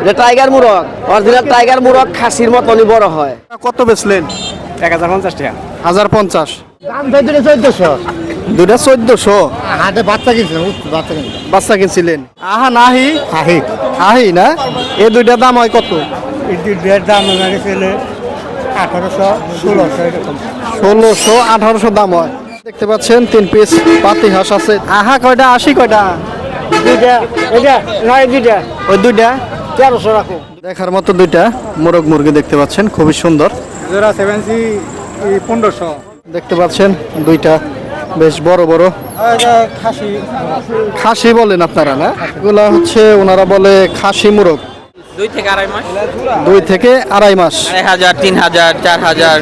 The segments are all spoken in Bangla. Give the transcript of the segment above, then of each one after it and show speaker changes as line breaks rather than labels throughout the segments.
এটা টাইগার মুরগ অরিজিনাল টাইগার মুরগ খাসির মতনই বড় হয়।
কত বেচলেন?
এক হাজার পঞ্চাশ টাকা।
হাজার পঞ্চাশ।
দাম ধরে চোদ্দশো।
দুইটা চোদ্দশো?
হাটে বাচ্চা বাচ্চা কিনছিলাম
বাচ্চা কিনছিলেন। আহা নাহি।
হাহি
আহি না? এই দুইটা দাম হয় কত?
এই দাম মানে ছেলে আঠারোশো ষোলোশো এরকম।
ষোলোশো আঠারোশো দাম হয়। দেখতে পাচ্ছেন তিন পিস পাতি হাঁস আছে। আহা কয়টা? আশি কয়টা?
দুইটা এটা নয় দুইটা।
ওই দুইটা?
তেরোশো রাখো।
দেখার মতো দুইটা মোরগ মুরগি দেখতে পাচ্ছেন খুবই সুন্দর।
জোড়া সেভেন সি পনেরোশো।
দেখতে পাচ্ছেন দুইটা বেশ বড় বড়।
খাসি।
খাসি বলেন আপনারা না? এগুলা হচ্ছে ওনারা বলে খাসি মুরগ।
দুই থেকে আড়াই মাস।
দুই থেকে আড়াই মাস।
আড়াই হাজার তিন হাজার চার হাজার।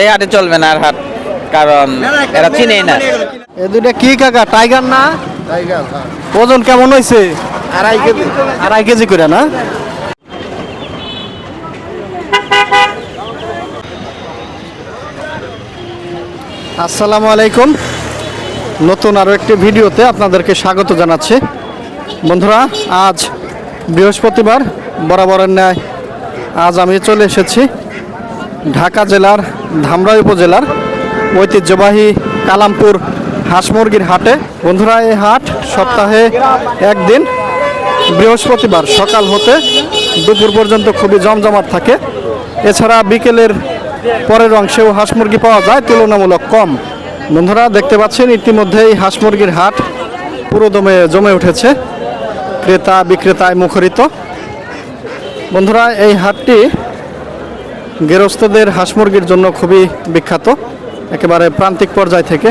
এই হাটে চলবে না আর হাট কারণ এরা চিনেই না।
এই দুইটা কি কাকা টাইগার না? টাইগার ওজন কেমন হয়েছে আড়াই কেজি আড়াই কেজি করে না? আসসালামু আলাইকুম। নতুন আরও একটি ভিডিওতে আপনাদেরকে স্বাগত জানাচ্ছি। বন্ধুরা, আজ বৃহস্পতিবার, বরাবরের ন্যায় আজ আমি চলে এসেছি ঢাকা জেলার ধামরাই উপজেলার ঐতিহ্যবাহী কালামপুর হাঁস মুরগির হাটে। বন্ধুরা, এই হাট সপ্তাহে একদিন বৃহস্পতিবার সকাল হতে দুপুর পর্যন্ত খুবই জমজমাট থাকে। এছাড়া বিকেলের পরের অংশেও হাঁস মুরগি পাওয়া যায়, তুলনামূলক কম। বন্ধুরা, দেখতে পাচ্ছেন, ইতিমধ্যেই হাঁস মুরগির হাট পুরো দমে জমে উঠেছে। ক্রেতা বিক্রেতায় মুখরিত। বন্ধুরা, এই হাটটি গেরস্থদের হাঁস মুরগির জন্য খুবই বিখ্যাত। একেবারে প্রান্তিক পর্যায় থেকে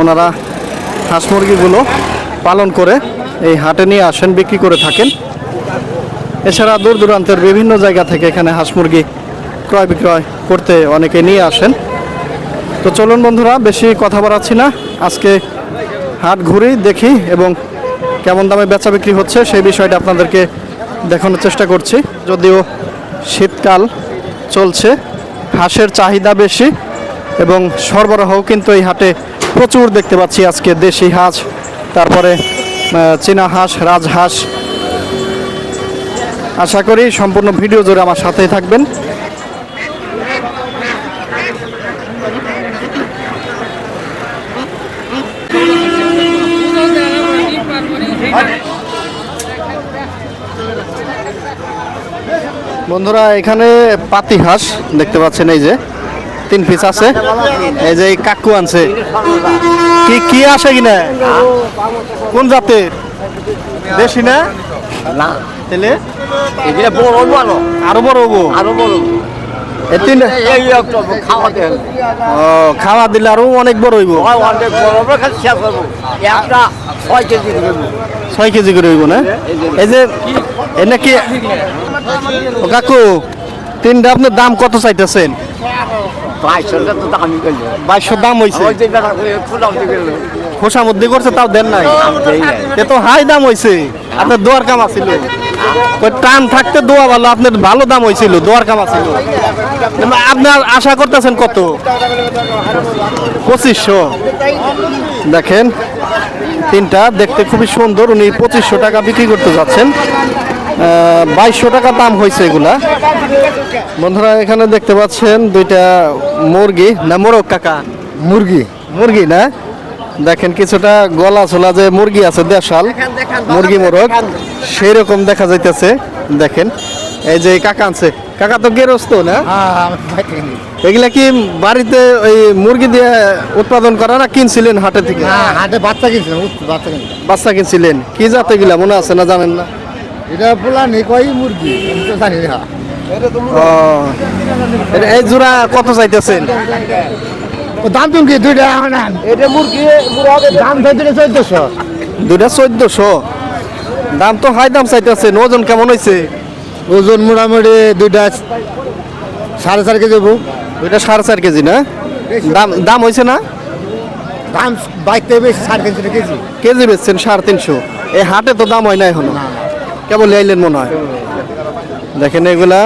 ওনারা হাঁস মুরগিগুলো পালন করে এই হাটে নিয়ে আসেন, বিক্রি করে থাকেন। এছাড়া দূর দূরান্তের বিভিন্ন জায়গা থেকে এখানে হাঁস মুরগি ক্রয় বিক্রয় করতে অনেকে নিয়ে আসেন। তো চলুন বন্ধুরা, বেশি কথা বাড়াচ্ছি না। আজকে হাট ঘুরি, দেখি এবং কেমন দামে বেচা বিক্রি হচ্ছে সেই বিষয়টা আপনাদেরকে দেখানোর চেষ্টা করছি। যদিও শীতকাল চলছে, হাঁসের চাহিদা বেশি এবং সরবরাহ কিন্তু এই হাটে প্রচুর দেখতে পাচ্ছি আজকে দেশি হাঁস। তারপরে চীনা হাঁস রাজহাঁস আশা করি সম্পূর্ণ ভিডিও জুড়ে আমার সাথেই থাকবেন। বন্ধুরা, এখানে পাতি হাঁস দেখতে পাচ্ছেন, এই যে। তিন পিস আছে। এই যে কাকু আনছে। কি কি আসে কিনা? কোন জাতের? দেশি না?
না।
তাহলে?
এগুলো বড় বড়
আরও বড় হব?
আরও বড়।
খাওয়া দিলে আরও অনেক বড় হইব।
ছয় কেজি
করে হইব। না? এই যে এনে কি কাকু তিনটা আপনার দাম কত চাইতেছেন?
বাইশটা তো দামি করল
বাইশশো দাম হয়েছে খোসা মধ্যে করছে তাও দেন নাই। এ তো হাই দাম হয়েছে আপনার দোয়ার কাম আছিল। টান থাকতে দোয়া ভালো আপনার ভালো দাম হয়েছিল দোয়ার কাম আছিল। আপনার আশা করতেছেন কত? পঁচিশশো। দেখেন তিনটা দেখতে খুবই সুন্দর। উনি পঁচিশশো টাকা বিক্রি করতে যাচ্ছেন। বাইশশো টাকা দাম হয়েছে এগুলা। বন্ধুরা এখানে দেখতে পাচ্ছেন দুইটা মুরগি। না মোরগ কাকা।
মুরগি।
মুরগি না? দেখেন কিছুটা গলা ছোলা যে মুরগি আছে দেশাল মুরগি মোরগ সেই রকম দেখা যাইতেছে। দেখেন এই যে কাকা আনছে। কাকা তো গেরস্ত না? এগুলা কি বাড়িতে ওই মুরগি দিয়ে উৎপাদন করা না কিনছিলেন হাটে থেকে?
হ্যাঁ হাটে বাচ্চা কিনছিলাম। বাচ্চা
কিনছিলেন। কি জাত এগুলা মনে আছে না জানেন না?
এটা পোলা নেই কই মুরগি? আমি তো জানি না।
ও এটা- এই জোড়া কত চাইতেছেন?
ও দাম তুমি কি? দুইটা এখন এটা মুরগি দাম ধরে চোদ্দশো।
দুইটা চোদ্দশো? দাম তো হাই দাম চাইতেছেন ওজন কেমন হয়েছে
ওজন মোটামুটি দুইটা সাড়ে চার কেজি
দুইটা সাড়ে চার কেজি না? দাম দাম হয়েছে না?
দাম বাইকতে বেশি সাড়ে তিনশো কেজি।
কেজি বেচছেন সাড়ে তিনশো। এই হাটে তো দাম হয় না এখনও। কেবল আইলেন মনে হয়। দেখেন এগুলা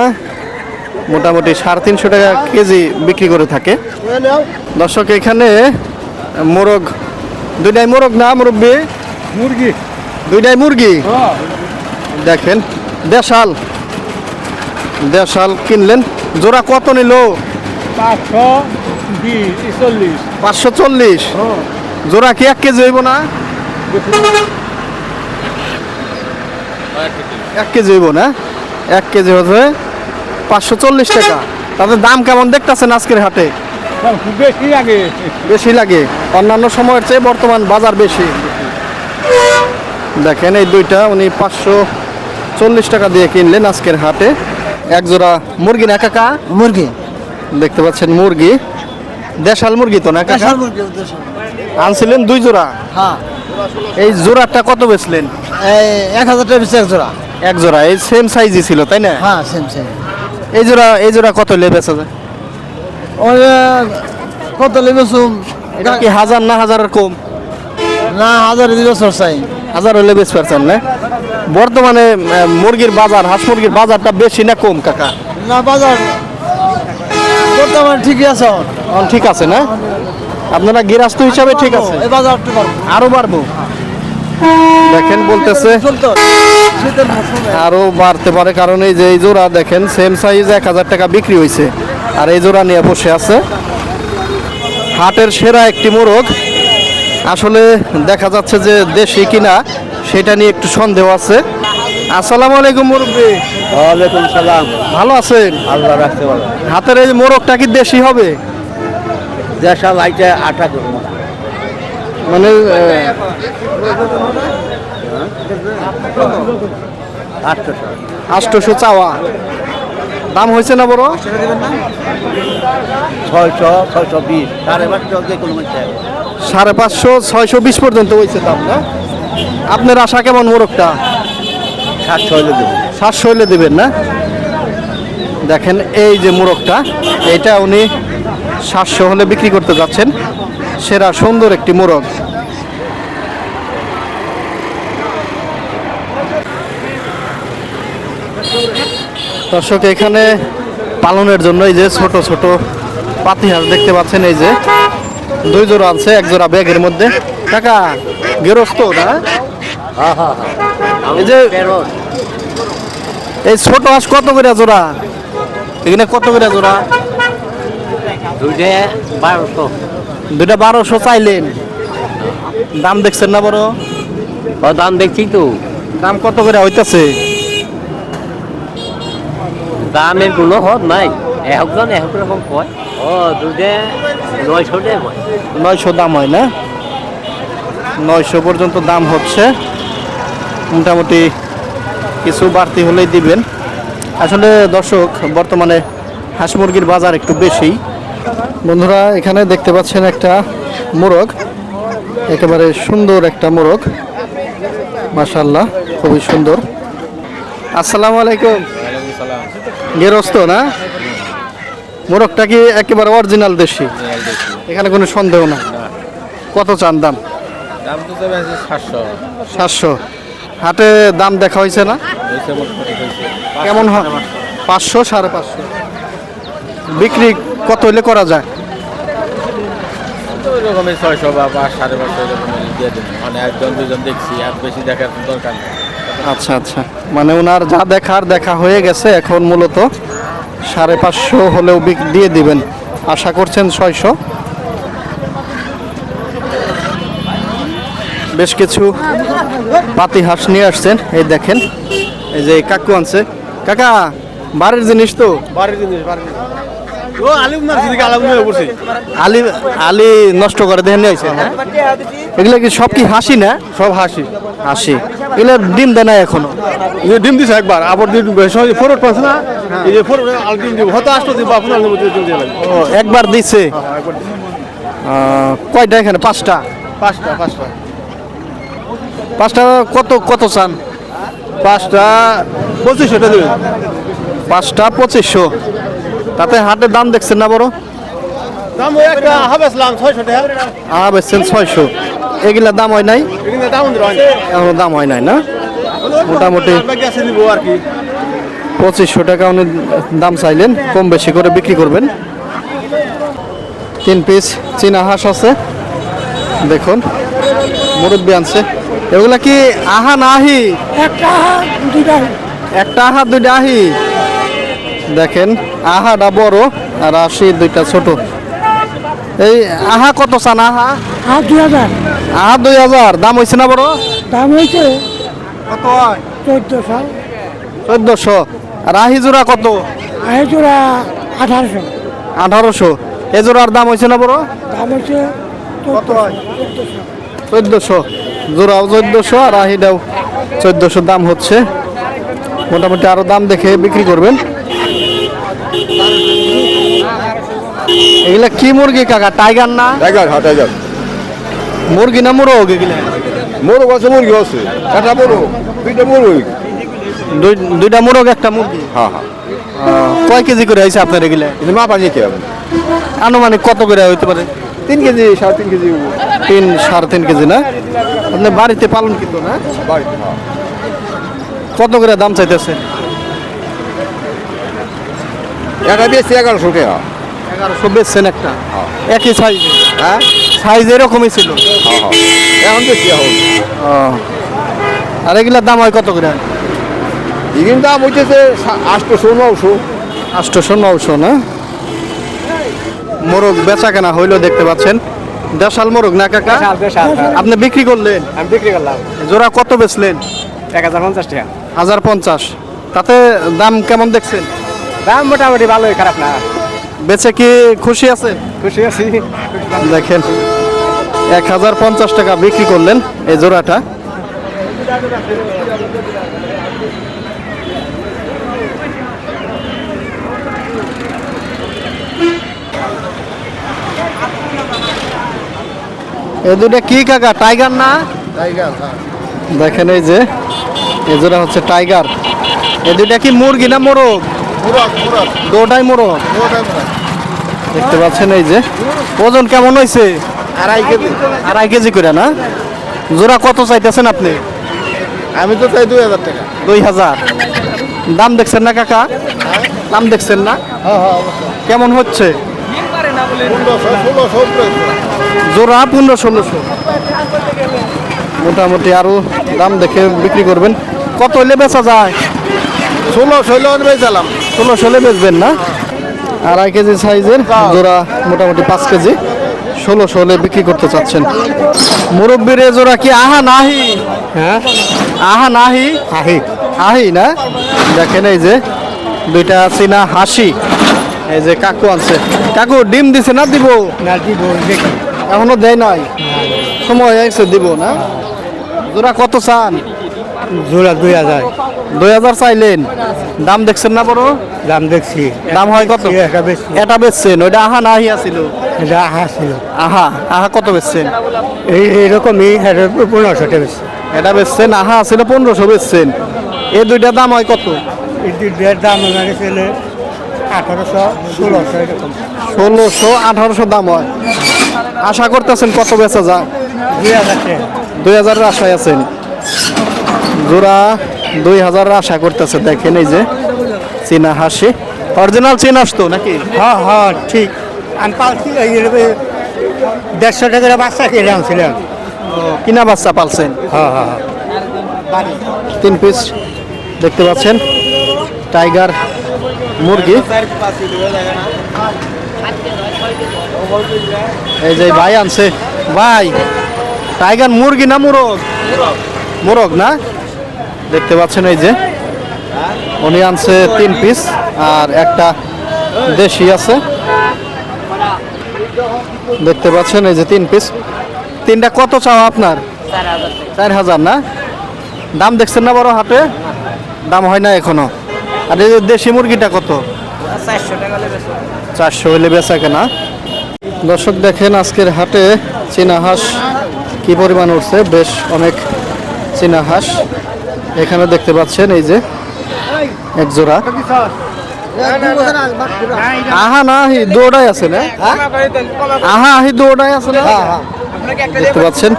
মোটামুটি সাড়ে তিনশো টাকা কেজি বিক্রি করে থাকে। দর্শক এখানে মোরগ দুইটাই মোরগ না মুরব্বী?
মুরগি।
দুইটাই মুরগি? দেখেন দেশাল। দেশাল কিনলেন। জোড়া কত নিল?
পাঁচশো চল্লিশ।
পাঁচশো চল্লিশ। জোড়া কি এক কেজি হইব না? এক কেজি। হইব না? এক কেজি হচ্ছে পাঁচশো চল্লিশ টাকা। তাদের দাম কেমন দেখতেছেন আজকের হাটে?
বেশি লাগে।
বেশি লাগে। অন্যান্য সময়ের চেয়ে বর্তমান বাজার বেশি। দেখেন এই দুইটা উনি পাঁচশো চল্লিশ টাকা দিয়ে কিনলেন আজকের হাটে। এক জোড়া মুরগি না কাকা?
মুরগি।
দেখতে পাচ্ছেন মুরগি। দেশাল মুরগি তো না কাকা? আনছিলেন দুই জোড়া।
হ্যাঁ।
এই জোড়াটা কত বেচলেন?
এই এক হাজার টাকা বেশি এক জোড়া।
এক জোড়া এই সেম সাইজই ছিল তাই না?
হ্যাঁ সেম সেম
এই জোড়া এই জোড়া কত লে বেচা যায়?
কত লেবেছুম
এটা কি হাজার না হাজারের কম?
না হাজার দুই বছর চাই।
হাজার হলে বেচ পারছেন না? বর্তমানে মুরগির বাজার হাঁস মুরগির বাজারটা বেশি না কম কাকা?
না বাজার বর্তমানে ঠিকই আছে
ঠিক আছে না? আপনারা গৃহস্থ হিসাবে ঠিক আছে? আরও বাড়বো? দেখেন বলতেছে আরও বাড়তে পারে কারণ এই যে এই জোড়া দেখেন সেম সাইজ এক হাজার টাকা বিক্রি হয়েছে। আর এই জোড়া নিয়ে বসে আছে। হাটের সেরা একটি মোরগ। আসলে দেখা যাচ্ছে যে দেশি কিনা সেটা নিয়ে একটু সন্দেহ আছে। আসসালামু আলাইকুম মুরব্বী।
ওয়ালাইকুম সালাম।
ভালো আছেন?
আল্লাহ রাখতে পারো।
হাতের এই মোরগটা কি দেশি হবে?
দেশাল আইটা আটা করব
মানে আটশোশো চাওয়া। দাম হয়েছে না বড়?
ছয়শো ছয়শো বিশ সাড়ে পাঁচশো যে কোনো
সাড়ে পাঁচশো ছয়শো বিশ পর্যন্ত হয়েছে দাম না? আপনার আশা কেমন মোরগটা?
সাতশো হলে দেবো।
সাতশো হলে দেবেন না? দেখেন এই যে মোরগটা এটা উনি সাতশো হলে বিক্রি করতে যাচ্ছেন। সেরা সুন্দর একটি মোরগ। দর্শক, এখানে পালনের জন্য এই যে ছোট ছোট পাতি হাঁস দেখতে পাচ্ছেন, এই যে দুই জোড়া আছে এক জোড়া ব্যাগের মধ্যে। কাকা, গেরস্ত না? এই এই ছোট হাঁস কত করে জোড়া? এখানে কত করে জোড়া?
দুইটা বারোশো।
দুইটা বারোশো চাইলেন। দাম দেখছেন না বড়?
ও দাম দেখছি তো।
দাম কত করে হইতাছে?
দামের কোনো হদ নাই। একজন এক রকম কয়। ও দুইটা নয়শো
নয়শো দাম হয় না? নয়শো পর্যন্ত দাম হচ্ছে। মোটামুটি কিছু বাড়তি হলেই দিবেন। আসলে দর্শক বর্তমানে হাঁস মুরগির বাজার একটু বেশি। বন্ধুরা এখানে দেখতে পাচ্ছেন একটা মোরগ। একেবারে সুন্দর একটা মোরগ। মাশাল্লাহ খুবই সুন্দর। আসসালামু আলাইকুম। গেরস্ত না? মোরগটা কি একেবারে অরিজিনাল দেশি? এখানে কোনো সন্দেহ না কত চান দাম?
সাতশো।
হাটে দাম দেখা হয়েছে না? কেমন হয়? পাঁচশো সাড়ে পাঁচশো। বিক্রি কত হইলে করা যায়?
ওই রকমের ছয়শো বা পাঁচ সাড়ে পাঁচশো এরকম দিয়ে দেবেন মানে একজন দুজন দেখছি আর বেশি দেখার দরকার নেই।
আচ্ছা আচ্ছা। মানে ওনার যা দেখার দেখা হয়ে গেছে এখন মূলত। সাড়ে পাঁচশো হলেও বিক- দিয়ে দিবেন। আশা করছেন ছয়শো। বেশ কিছু পাতি হাঁস নিয়ে আসছেন। এই দেখেন এই যে কাকু আনছে। কাকা বাড়ির জিনিস তো?
বাড়ির জিনিস বাড়ির আলু আলু
নষ্ট করে দেখেন হ্যাঁ এগুলো কি সব কি হাসি না?
সব হাসি।
হাসি। এগুলো ডিম দেয় না
এখনও? ডিম দিছে একবার আবার ফোরট পাচ্ছে না
একবার দিছে?
একবার
কয়টা এখানে? পাঁচটা?
পাঁচটা পাঁচটা।
পাঁচটা কত কত চান?
পাঁচটা পঁচিশশো দেবেন।
পাঁচটা পঁচিশশো। তাতে হাটের দাম দেখছেন না বড়?
দাম ওই একটা হাবেছিলাম ছয়শো টাকা।
আহা বেচছেন ছয়শো। এগুলা দাম হয় নাই?
এখানে দাম
এখনও দাম হয় নাই না? মোটামুটি
আর কি।
পঁচিশশো টাকা উনি দাম চাইলেন কম বেশি করে বিক্রি করবেন। তিন পিস চীনা হাঁস আছে। দেখুন মুরব্বি আনছে। এগুলা কি আহা না আহি। একটা আহা দুইটা আহি? দেখেন আহাটা বড় আর আশি দুইটা ছোট। এই আহা কত চান আহা?
দুই হাজার।
আহা দুই হাজার। দাম হয়েছে না বড়?
দাম হয়েছে
কত?
চোদ্দশো।
চোদ্দশো। আর আহি জোড়া কত?
আহেজোড়া আঠারোশো।
আঠারোশো। এ জোড়ার দাম হয়েছে না বড়?
দাম হচ্ছে
কত? চোদ্দশো। জোড়াও চোদ্দশো আর আহিটাও চোদ্দশো দাম হচ্ছে। মোটামুটি আরও দাম দেখে বিক্রি করবেন। এগুলা কি মুরগি কাকা? টাইগার না?
টাইগার হ্যাঁ টাইগার
মুরগি না মুরগ এগুলা?
মোরগ আছে মুরগি আছে। একটা মোরগ দুইটা মুরগ।
দুই- দুইটা মুরগ একটা মুরগি?
হ্যাঁ হ্যাঁ।
কয় কেজি করে হয়েছে আপনার এগুলা?
মা পানি খেয়ে
আনুমানিক কত করে হইতে পারে?
তিন কেজি সাড়ে তিন কেজি
তিন সাড়ে তিন কেজি না? আপনি বাড়িতে পালন কিন্তু না?
বাড়িতে হ্যাঁ।
কত করে দাম চাইতেছে?
একটা বেশি এগারোশো টাকা।
এগারোশো বেচছেন একটা?
হ্যাঁ।
একই সাইজ
হ্যাঁ?
সাইজ এরকমই ছিল?
হ্যাঁ হ্যাঁ। এখন বেশি এখন।
ও। আর এগুলার দাম হয় কত করে?
এদিন দাম হইতেছে আটশোশো নশো
আটশোশো নশো না? মোরগ বেচা কেনা হইল দেখতে পাচ্ছেন। দেশাল মোরগ না কাকা? আপনি বিক্রি করলেন?
আমি বিক্রি করলাম।
জোড়া কত বেচলেন?
এক হাজার পঞ্চাশ টাকা।
হাজার পঞ্চাশ। তাতে দাম কেমন দেখছেন?
দাম মোটামুটি ভালোই খারাপ না।
বেচে কি খুশি আছেন
খুশি আছি।
দেখেন এক হাজার পঞ্চাশ টাকা বিক্রি করলেন এই জোড়াটা। দুটা কি কাকা টাইগার না?
টাইগার
দেখেন এই যে এই জোড়া হচ্ছে টাইগার। এই দুটা কি মুরগি না মুরগ? দুটাই মোরগ দেখতে পাচ্ছেন এই যে। ওজন কেমন হয়েছে
আড়াই কেজি।
আড়াই কেজি করে না? জোড়া কত চাইতেছেন আপনি?
আমি তো চাই দুই হাজার টাকা।
দুই হাজার। দাম দেখছেন না কাকা? দাম দেখছেন না?
হ্যাঁ হ্যাঁ
কেমন হচ্ছে? জোড়া পনেরো ষোলোশো। মোটামুটি আরও দাম দেখে বিক্রি করবেন। কত হলে বেচা যায়?
ষোলোশো হলে অনেক চালাম
ষোলোশো হলে বেচবেন না। আড়াই কেজি সাইজের জোড়া মোটামুটি পাঁচ কেজি। ষোলোশো হলে বিক্রি করতে চাচ্ছেন। মুরব্বীর এ জোড়া কি আহা নাহি?
হ্যাঁ?
আহা নাহি?
আহি
আহি না? দেখেন এই যে দুইটা চীনা হাসি। এই যে কাকু আনছে। কাকু ডিম দিছে না দিব?
না দিব
এখনও দেয় নাই। সময় হয়েছে দিব না। জোড়া কত চান?
জোড়া দুই হাজার।
দুই হাজার চাইলেন। দাম দেখছেন না বড়?
দাম দেখছি।
দাম হয় কত? এটা বেচছেন ওইটা আহা নাহি আছিল?
এটা আহা ছিল
আহা আহা কত বেচছেন?
এই পনেরোশো টাকা
এটা বেচছেন আহা আছিল পনেরোশো বেচছেন। এই দুইটা দাম হয় কত?
এই দাম ওনারে ছিল আঠারোশো ষোলোশো এরকম।
ষোলোশো আঠারোশো দাম হয়। আশা করতেছেন কত বেচা যায়?
দুই হাজার
দুই হাজারের আশায় আছেন। জোড়া দুই হাজার আশা করতেছে দেখেন এই যে চীনা হাসি। অরিজিনাল চীন আসতো নাকি?
হ্যাঁ হ্যাঁ ঠিক। আমি পালছি দেড়শো টাকার বাচ্চা কিনে আনছিলাম।
কিনা বাচ্চা পালছেন?
হ্যাঁ হ্যাঁ। হ্যাঁ
তিন পিস দেখতে পাচ্ছেন? টাইগার মুরগি। এই যে ভাই আনছে। ভাই টাইগার মুরগি না মুরগ? মুরগ না? দেখতে পাচ্ছেন এই যে। উনি আনছে তিন পিস আর একটা দেশি আছে। দেখতে পাচ্ছেন এই যে তিন পিস তিনটা কত চাও আপনার? চার হাজার না? দাম দেখছেন না বড় হাটে? দাম হয় না এখনও। আর এই যে দেশি মুরগিটা কত? চারশো হলে বেচা কেনা। দর্শক দেখেন আজকের হাটে চীনা হাঁস কি পরিমাণ উঠছে? বেশ অনেক চীনা হাঁস। এখানে দেখতে পাচ্ছেন এই যে এক জোড়া। আহা না আহি দৌড়াই আছে না? আহা আহি দৌড়াই আছে না? দেখতে পাচ্ছেন।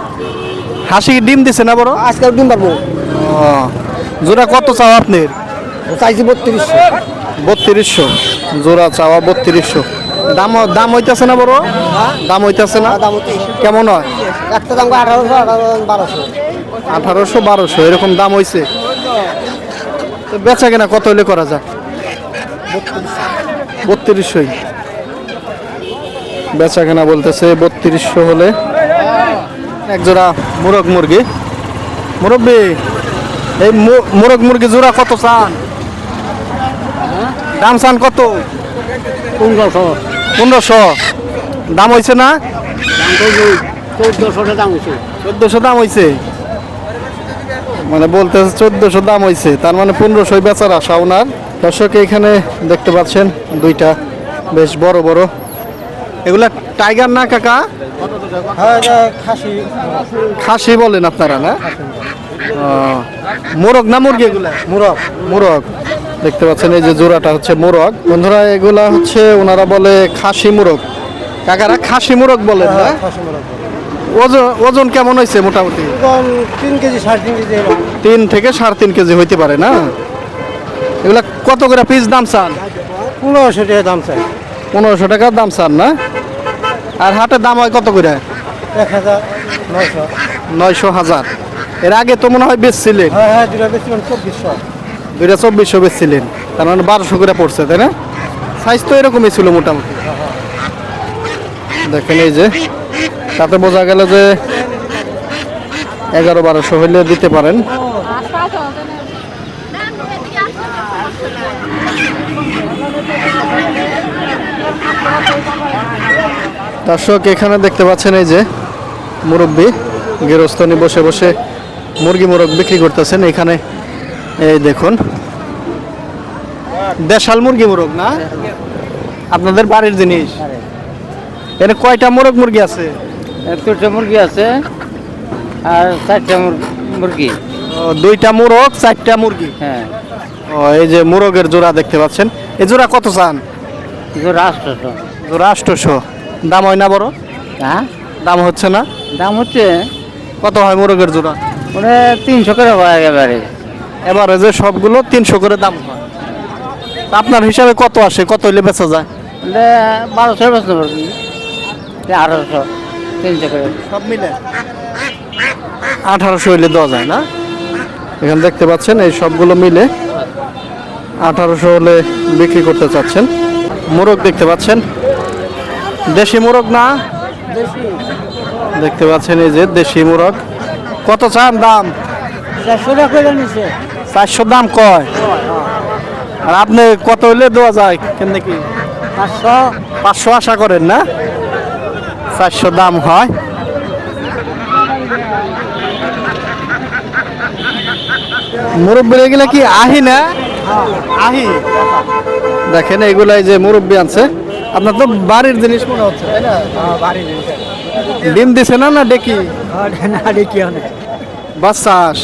হাসি ডিম দিছে না বড়?
আজকাল দিন পারব।
জোড়া কত চাও আপনার?
চাইছি বত্রিশশো।
বত্রিশশো। জোড়া চাওয়া বত্রিশশো। দাম দাম হইতেছে না বড়? দাম হইতেছে না?
হচ্ছে
কেমন হয়?
একটা দাম আঠারোশো আঠারো বারোশো।
আঠারোশো বারোশো এরকম দাম হইছে। তো বেচা কেনা কত হলে করা যায়? বত্রিশশোই। বেচা কেনা বলতেছে বত্রিশশো হলে এক জোড়া মোরগ মুরগি। মুরব্বি এই মোরগ মুরগি জোড়া কত চান? দাম চান কত?
পনেরোশো।
পনেরোশো। দাম হয়েছে না?
চোদ্দশো দাম হয়েছে
চোদ্দশো দাম হয়েছে মানে বলতেছে চোদ্দশো দাম হয়েছে তার মানে পনেরোশো বেচার আশা ওনার। দর্শক এখানে দেখতে পাচ্ছেন দুইটা বেশ বড় বড়। এগুলা টাইগার না কাকা? খাসি। বলেন আপনারা না? মোরগ না মুরগি এগুলা? মোরগ। মোরগ। দেখতে পাচ্ছেন এই যে জোড়াটা হচ্ছে মোরগ। বন্ধুরা এগুলা হচ্ছে ওনারা বলে খাসি মোরগ। কাকারা খাসি মোরগ বলেন না? ওজন ওজন কেমন হয়েছে মোটামুটি?
তিন কেজি সাড়ে তিন কেজি
তিন থেকে সাড়ে তিন কেজি হইতে পারে না? এগুলা কত করে পিস দাম চান?
পনেরোশো টাকা দাম চান
পনেরোশো টাকার দাম চান না? আর হাটের দাম হয় কত করে?
এক হাজার নয়শো।
নয়শো হাজার। এর আগে তো মনে হয় বেচছিলেন।
হ্যাঁ হ্যাঁ দুটা চব্বিশশো।
দুইটা চব্বিশশো বেচছিলেন। তার মানে বারোশো করে পড়ছে তাই না? সাইজ তো এরকমই ছিল মোটামুটি। দেখেন এই যে। তাতে বোঝা গেল যে এগারো বারোশো হইলে দিতে পারেন। দর্শক, এখানে দেখতে পাচ্ছেন এই যে মুরব্বী গৃহস্থনী বসে বসে মুরগি মোরগ বিক্রি করতেছেন। এখানে এই দেখুন, দেশাল মুরগি মোরগ না? আপনাদের বাড়ির জিনিস? এখানে কয়টা মোরগ মুরগি আছে?
দুটো মুরগি আছে আর চারটা মুরগি।
দুইটা মোরগ চারটা মুরগি?
হ্যাঁ।
ও এই যে মোরগের জোড়া দেখতে পাচ্ছেন। এই জোড়া কত চান?
রাষ্ট্রশো
জোড়া আটশোশো। দাম হয় না বড়?
হ্যাঁ?
দাম হচ্ছে না?
দাম হচ্ছে
কত হয় মোরগের জোড়া?
ওটা তিনশো করে হয় একেবারে।
এবারে যে সবগুলো তিনশো করে দাম হয়। আপনার হিসাবে কত আসে? কত হইলে বেচা যায়?
বারোশো বেচতে পারবি। আঠারোশো। তিনশো করে।
সব মিলে? আঠারোশো হইলে দেওয়া যায় না? এখানে দেখতে পাচ্ছেন এই সবগুলো মিলে আঠারোশো হলে বিক্রি করতে চাচ্ছেন। মোরগ দেখতে পাচ্ছেন। দেশি মোরগ না? দেখতে পাচ্ছেন এই যে দেশি মোরগ। কত চান দাম?
চারশো
দাম কয়? আর আপনি কত হইলে দেওয়া যায়? কেমনি কি
পাঁচশো।
পাঁচশো আশা করেন না? চারশো দাম হয়। মুরব্বী এগুলা কি আহি না? আহি। দেখেন এগুলাই যে মুরব্বী আনছে। আপনার তো বাড়ির জিনিস মনে হচ্ছে তাই না? ডিম দিছে না না ডেকি?
না দেখি অনেক।
বাচ্চা হাঁস।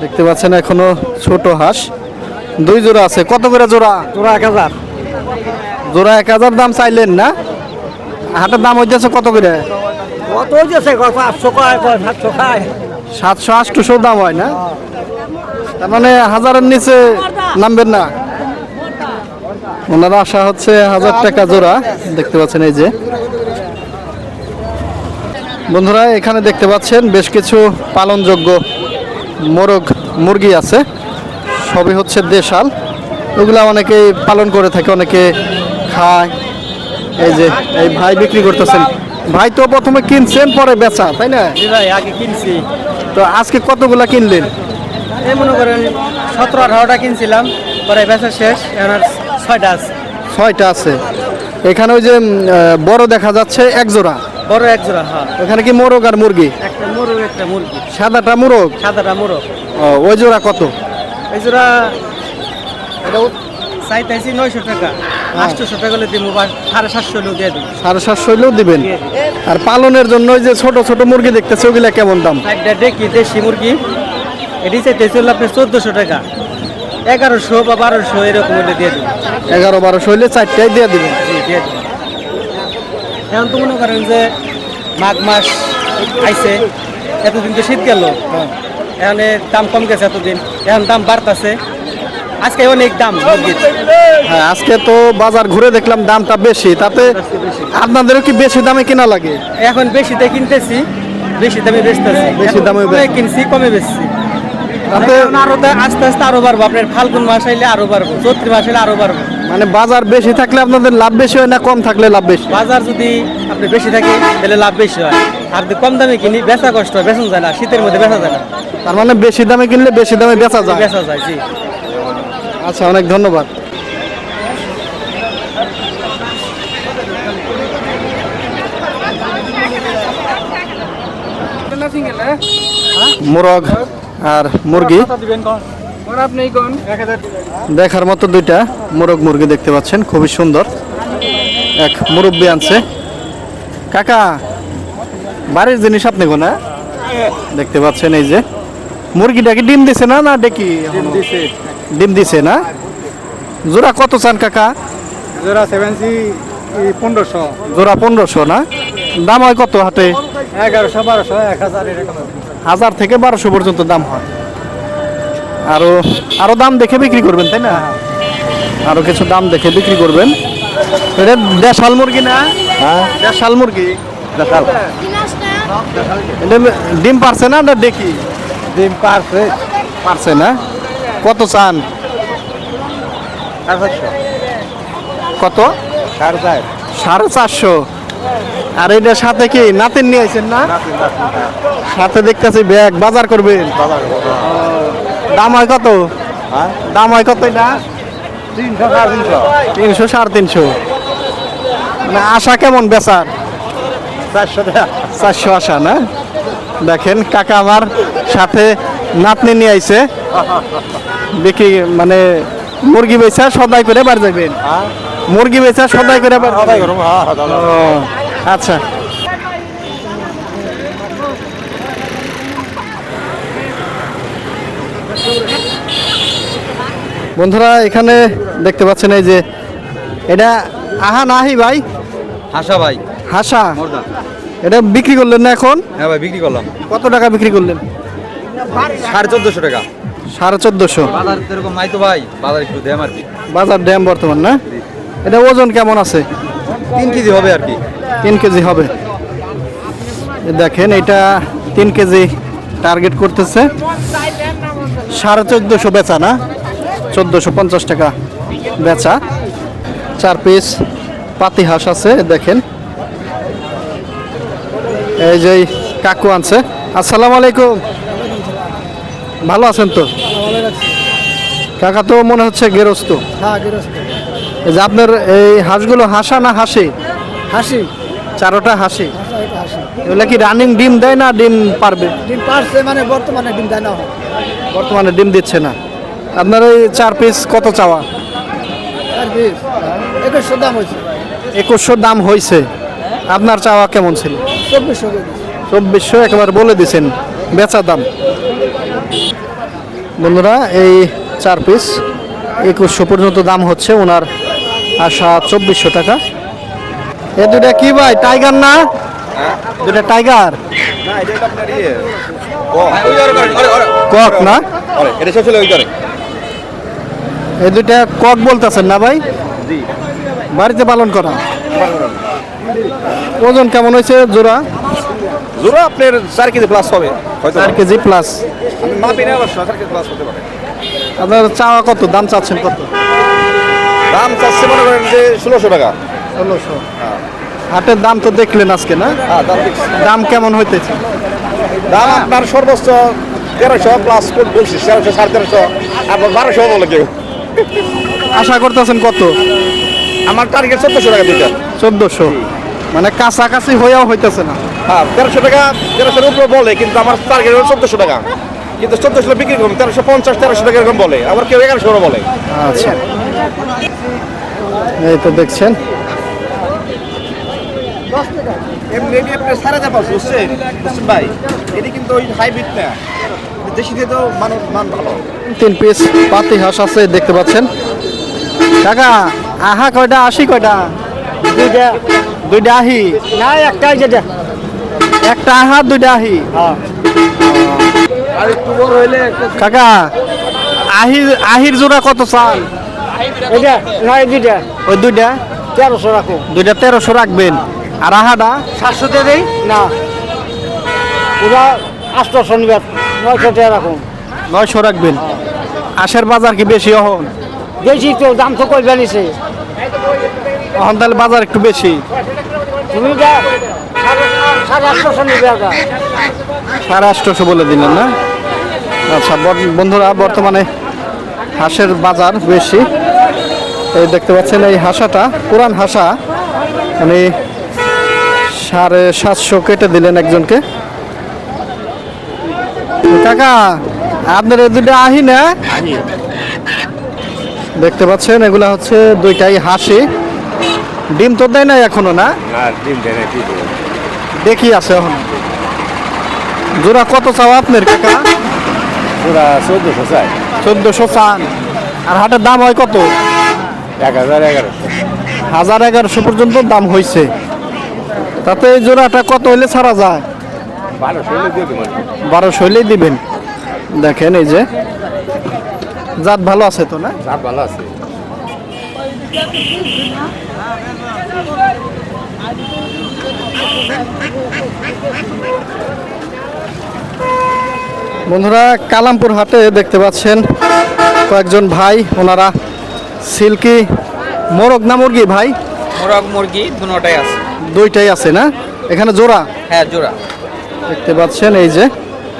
দেখতে পাচ্ছেন এখনও ছোট হাঁস। দুই জোড়া আছে। কত করে জোড়া?
তোরা এক হাজার।
জোড়া এক হাজার দাম চাইলেন না? হাটের দাম হইতেছে কত করে?
কত কয় কয় সাতশো খায়।
সাতশো আটশো দাম হয় না? তার মানে হাজারের নিচে নামবেন না? ওনারা আশা হচ্ছে হাজার টাকা জোড়া। দেখতে পাচ্ছেন এই যে। বন্ধুরা এখানে দেখতে পাচ্ছেন বেশ কিছু পালনযোগ্য মোরগ মুরগি আছে। সবই হচ্ছে দেশাল। ওগুলা অনেকেই পালন করে থাকে অনেকে খায়। এই যে এই ভাই বিক্রি করতেছেন। ভাই তো প্রথমে কিনছেন পরে বেচা তাই না?
ভাই আগে কিনছি।
তো আজকে কতগুলা কিনলেন?
এই মনে করেন সতেরো আঠারোটা কিনছিলাম পরে বেচা শেষ এখন আর ছয়টা আছে।
ছয়টা আছে। এখানে ওই যে বড় দেখা যাচ্ছে এক জোড়া
বড় এক জোড়া হ্যাঁ।
ওখানে কি মোরগ আর মুরগি?
একটা মুরগ একটা মুরগি।
সাদাটা মোরগ?
সাদাটা মুরগ।
ও, ওই জোড়া কত?
এই জোড়া চাইতেছি নয়শো টাকা। আটশোশো টাকা হলে দিব বা সাড়ে সাতশো হলেও দিয়ে
সাড়ে সাতশো হইলেও দিবেন। আর পালনের জন্য ওই যে ছোট ছোট মুরগি দেখতেছে ওগুলা কেমন দাম?
দেশি মুরগি। এটি চাইতেছি হলো আপনার চোদ্দোশো টাকা। এগারোশো বা বারোশো এরকম হলে দিয়ে দিই
এগারো বারোশো হইলে চারটায় দিয়ে দিবেন।
এখন তো মনে করেন যে মাঘ মাস আইছে এতদিন তো শীত গেল এখন দাম কম গেছে এতদিন। এখন দাম বাড়তাছে। আজকে অনেক দাম।
হ্যাঁ আজকে তো বাজার ঘুরে দেখলাম দামটা বেশি তাতে আপনাদেরও কি বেশি দামে কেনা লাগে?
এখন বেশিতে কিনতেছি বেশি দামে বেচতেছি।
বেশি দামে
কিনছি কমে বেচছি। আরও আস্তে আস্তে আরও বাড়বো আপনার ফাল্গুন মাস আইলে আরও বাড়বো চৈত্র মাস আইলে আরও বাড়বো।
মানে বাজার বেশি থাকলে আপনাদের লাভ বেশি হয় না কম থাকলে লাভ বেশি?
বাজার যদি আপনি বেশি থাকে তাহলে লাভ বেশি হয়। আর যদি কম দামে কিনি বেচা কষ্ট হয় বেচন যায় না শীতের মধ্যে বেচা যায় না।
তার মানে বেশি দামে কিনলে বেশি দামে বেচা যায়।
বেচা যায় জি।
আচ্ছা অনেক ধন্যবাদ। মোরগ আর মুরগি। দেখার মতো দুইটা মোরগ মুরগি দেখতে পাচ্ছেন, খুবই সুন্দর। এক মুরব্বি আনছে। কাকা, বাড়ির জিনিস আপনি গো না দেখতে পাচ্ছেন এই যে। মুরগিটা কি ডিম দিছে না না ডেকি ডিম দিছে। না? জোড়া কত চান কাকা?
জোড়া সেভেন্সি পনেরোশো।
জোড়া পনেরোশো না? দাম হয় কত হাতে?
এগারোশো বারোশো এক হাজার এরকম।
হাজার থেকে বারোশো পর্যন্ত দাম হয়। আরও আরও দাম দেখে বিক্রি করবেন তাই না? আরও কিছু দাম দেখে বিক্রি করবেন। এটা দেশাল মুরগি না? হ্যাঁ। দেশাল মুরগি? এটা ডিম পারছে না না ডেকি
ডিম পারছে।
পারছে না? কত চান? কত?
সাড়ে
চারশো। আর এটার সাথে কি নাতিন নিয়ে আইছেন না? সাথে দেখতেছি ব্যাগ বাজার করবেন। দাম হয় কত? দাম হয় কত এটা?
তিনশো সাড়ে তিনশো।
তিনশো সাড়ে তিনশো। মানে আশা কেমন বেচার?
চারশো
চারশো আশা না? দেখেন কাকা আমার সাথে নাতনি নিয়ে আইছে। দেখি মানে মুরগি বেচা সদাই করে বার যাবেন মুরগি বেচা সদাই করে বার যাবেন। ও, আচ্ছা। বন্ধুরা এখানে দেখতে পাচ্ছেন এই যে এটা আহা নাহি ভাই?
হাসা ভাই।
হাসা? এটা বিক্রি করলেন না এখন?
হ্যাঁ ভাই বিক্রি করলাম।
কত টাকা বিক্রি করলেন?
সাড়ে চোদ্দশো টাকা।
সাড়ে চোদ্দশো।
বাজার এরকম নাই তো ভাই বাজার একটু দেম আর কি।
বাজার ড্যাম বর্তমান না? এটা ওজন কেমন আছে?
তিন কেজি হবে আর কি।
তিন কেজি হবে। দেখেন এটা তিন কেজি টার্গেট করতেছে। সাড়ে চোদ্দোশো বেচা না? চোদ্দোশো পঞ্চাশ টাকা বেচা। চার পিস পাতি হাঁস আছে দেখেন। এই যে কাকু আনছে। আসসালামু আলাইকুম। ভালো আছেন তো? কাকা তো মনে হচ্ছে গেরস্ত। এই যে আপনার এই হাঁসগুলো হাসা না হাসি?
হাসি।
চারোটা হাসি। এগুলো কি রানিং ডিম দেয় না ডিম পারবে?
ডিম পারছে মানে বর্তমানে ডিম দেয় না।
বর্তমানে ডিম দিচ্ছে না। আপনার ওই চার পিস কত চাওয়া?
একুশশো দাম হয়েছে।
একুশশো দাম হয়েছে। আপনার চাওয়া কেমন ছিল?
চব্বিশশো
চব্বিশশো একেবারে বলে দিছেন। বেচা দাম। বন্ধুরা এই চার পিস একুশশো পর্যন্ত দাম হচ্ছে ওনার আশা চব্বিশশো টাকা। এ দুটা কি ভাই টাইগার না? দুটা টাইগার? কক না? এই দুইটা কক বলতেছেন না ভাই? বাড়িতে পালন করা। ওজন কেমন হয়েছে জোড়া?
জোড়া আপনার চার কেজি প্লাস হবে
চার কেজি প্লাস
মাপি না অবশ্য চার কেজি প্লাস হতে পারে
আপনার চাওয়া কত? দাম চাচ্ছেন কত?
দাম চাচ্ছে মনে করেন যে ষোলোশো টাকা।
ষোলোশো। হাটের দাম তো দেখলেন আজকে না?
হ্যাঁ দাম
কেমন হইতেছে?
দাম আপনার সর্বোচ্চ তেরোশো প্লাস বলছি তেরোশো সাড়ে তেরোশো আপনার বারোশো বলে কেউ।
আশা করতেছেন কত?
আমার টার্গেট চোদ্দশো টাকা দুইটা।
চোদ্দশো। মানে কাছাকাছি হয়েও হইতেছে না।
হ্যাঁ তেরোশো টাকা তেরোশোর উপরে বলে কিন্তু আমার টার্গেট হলো চোদ্দশো টাকা। কিন্তু চোদ্দশো বিক্রি করুন তেরোশো পঞ্চাশ তেরোশো টাকা এরকম বলে। আবার কেউ এগারোশো বলে।
আচ্ছা। এই তো দেখছেন।
এমনি এটি আপনার সাড়ে চার পাঁচ বুঝছেন? বুঝছেন ভাই? এটি কিন্তু ওই হাইব্রিড না। দেশি দিয়ে তো মান মান ভালো।
তিন পিস পাতি হাঁস আছে দেখতে পাচ্ছেন। কাকা আহা কয়টা? আশি কয়টা? দুইটা দুইটা আহি।
না একটাই যেটা
একটা আহা দুইটা আহি।
হইলে
কাকা আহির আহির জোড়া কত চাল?
এটা নয় দুইটা।
ওই দুইটা?
তেরোশো রাখো।
দুইটা তেরোশো রাখবেন। আর আহাটা?
সাতশো দিয়ে দেই? না। ওরা আটশো শনিবার নয়শো টাকা রাখুন
নয়শো রাখবেন। আশের বাজার কি বেশি এখন
বেশি তো দাম তো কই জানিছে
এখন তাহলে বাজার একটু বেশি।
তুমি যা সাড়ে- আটশোশো
বলে দিলেন না? আচ্ছা বন্ধুরা বর্তমানে হাঁসের বাজার বেশি। এই দেখতে পাচ্ছেন এই হাঁসাটা পুরান হাঁসা। উনি সাড়ে সাতশো কেটে দিলেন একজনকে। কাকা আপনার এই দুটো আহি। না দেখতে পাচ্ছেন এগুলা হচ্ছে দুইটাই হাসি। ডিম তো দেয় না এখনও না? দেখি আছে এখন। জোড়া কত চাও আপনার কাকা?
পুরা চোদ্দশো চাই।
চোদ্দশো চান। আর হাটের দাম হয় কত?
এক হাজার এগারোশো।
হাজার এগারোশো পর্যন্ত দাম হয়েছে তাতে এই জোড়াটা কত হইলে ছাড়া যায়?
বারোশো
হইলেই দিবেন। দেখেন এই যে। জাত ভালো আছে তো না?
দাম ভালো আছে।
বন্ধুরা কালামপুর হাটে দেখতে পাচ্ছেন কয়েকজন ভাই ওনারা সিল্কি মোরগ না মুরগি ভাই?
মোরগ মুরগি দুটাই আছে।
দুইটাই আছে না? এখানে জোড়া?
হ্যাঁ জোড়া।
দেখতে পাচ্ছেন এই যে।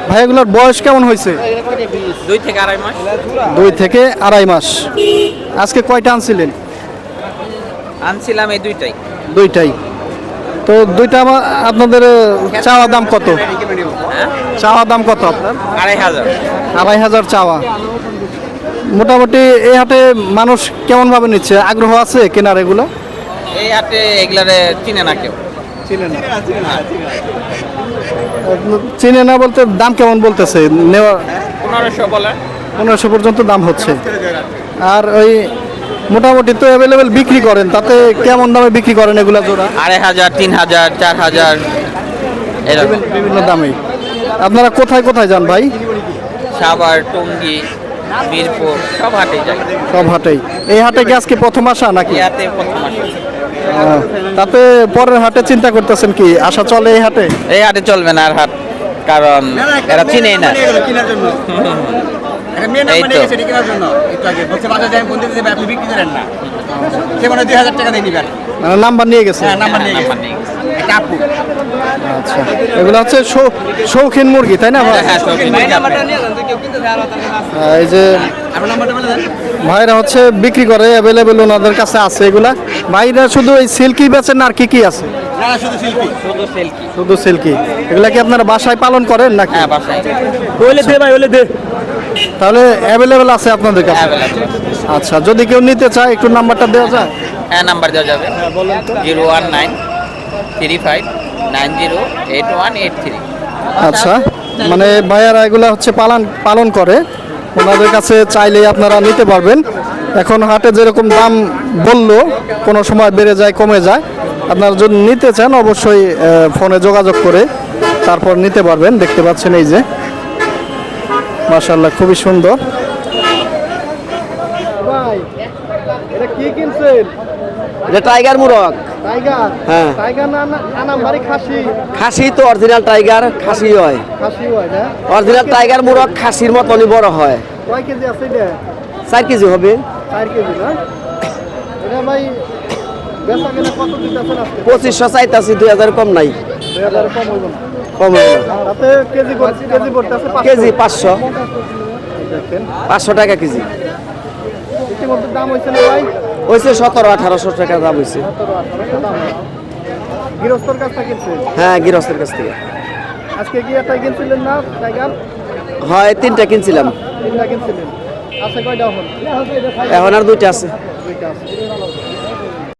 ভাই এগুলোর বয়স কেমন হয়েছে?
দুই থেকে আড়াই মাস।
দুই থেকে আড়াই মাস। আজকে কয়টা আনছিলেন?
আনছিলাম এই দুইটাই।
দুইটাই। তো দুইটা আপনাদের চাওয়া দাম কত? চাওয়া দাম কত আপনার?
আড়াই হাজার।
আড়াই হাজার চাওয়া। মোটামুটি এই হাটে মানুষ কেমন ভাবে নিচ্ছে? আগ্রহ আছে কেনার এগুলো?
এই হাটে এগুলারে চিনে না কেউ।
চিনে না বলতে দাম কেমন বলতেছে? নেওয়া
পনেরোশো বলে।
পনেরোশো পর্যন্ত দাম হচ্ছে। আর ওই মোটামুটি তো অ্যাভেলেবেল বিক্রি করেন তাতে কেমন দামে বিক্রি করেন এগুলা জোড়া?
আড়াই হাজার তিন হাজার চার হাজার এরকম।
বিভিন্ন- দামে। আপনারা কোথায় কোথায় যান ভাই?
সাভার টঙ্গি বীরপুর সব হাটে যাই।
সব হাটেই। এই হাটে কি আজকে প্রথম আসা নাকি?
ইয়াতে প্রথম আসে।
আহ, তাতে পরের হাটে চিন্তা করতেছেন কি আশা চলে এই হাটে?
এই হাটে চলবে না আর হাট কারণ এরা চিনেই না।
কেনার জন্য
এই তো।
বিক্রি করেন না। সে মানে
মানে নাম্বার নিয়ে গেছে।
এটা আপু।
আচ্ছা। এগুলো হচ্ছে শৌ- শৌখিন মুরগি তাই না ভাই?
হ্যাঁ
এই যে ভাইরা হচ্ছে বিক্রি করে অ্যাভেলেবেল ওনাদের কাছে আছে এগুলা। ভাইরা শুধু এই সিল্কি বেচেন না আর কি কি আছে?
শুধু
সিল্কি।
শুধু সিল্কি। এগুলা কি আপনারা বাসায় পালন করেন নাকি?
হ্যাঁ বাসায়।
ওইলে দে ভাই ওইলে দে।
তাহলে অ্যাভেলেবেল আছে আপনাদের কাছে? আচ্ছা যদি কেউ নিতে চায় একটু নাম্বারটা দেওয়া যায়?
হ্যাঁ নাম্বার দেওয়া যাবে। Zero one nine three five nine zero eight one eight three.
আচ্ছা মানে ভাইয়ারা এগুলা হচ্ছে পালন পালন করে। ওনাদের কাছে চাইলেই আপনারা নিতে পারবেন। এখন হাটে যেরকম দাম বলল কোনো সময় বেড়ে যায় কমে যায়। আপনারা যদি নিতে চান অবশ্যই ফোনে যোগাযোগ করে তারপর নিতে পারবেন। দেখতে পাচ্ছেন এই যে। মাশাল্লাহ খুবই সুন্দর। ভাই এটা কি
টাইগার মুরগ। হ্যাঁ।
টাইগার না আনামবাড়ি খাসি।
খাসি তো অরিজিনাল টাইগার খাসি হয়। অরিজিনাল টাইগার মুরগ খাসির মতনই বড় চার কেজি হবে। পঁচিশশো চাইতাছি দুই হাজার কম নাই।
দুই হাজার কম হইব না।
কম হবে না
কেজি
পাঁচশো। পাঁচশো। টাকা কেজি।
হয়েছে
সতেরো আঠারোশো টাকা দাম হয়েছে। হ্যাঁ গৃহস্থের কাছ থেকে।
আজকে কি একটা কিনছিলেন না টাইগার?
হয় তিনটা কিনছিলাম।
তিনটা কিনছিলেন। আছে কয়টা এখন?
এখন আর দুইটা আছে।
দুইটা আছে।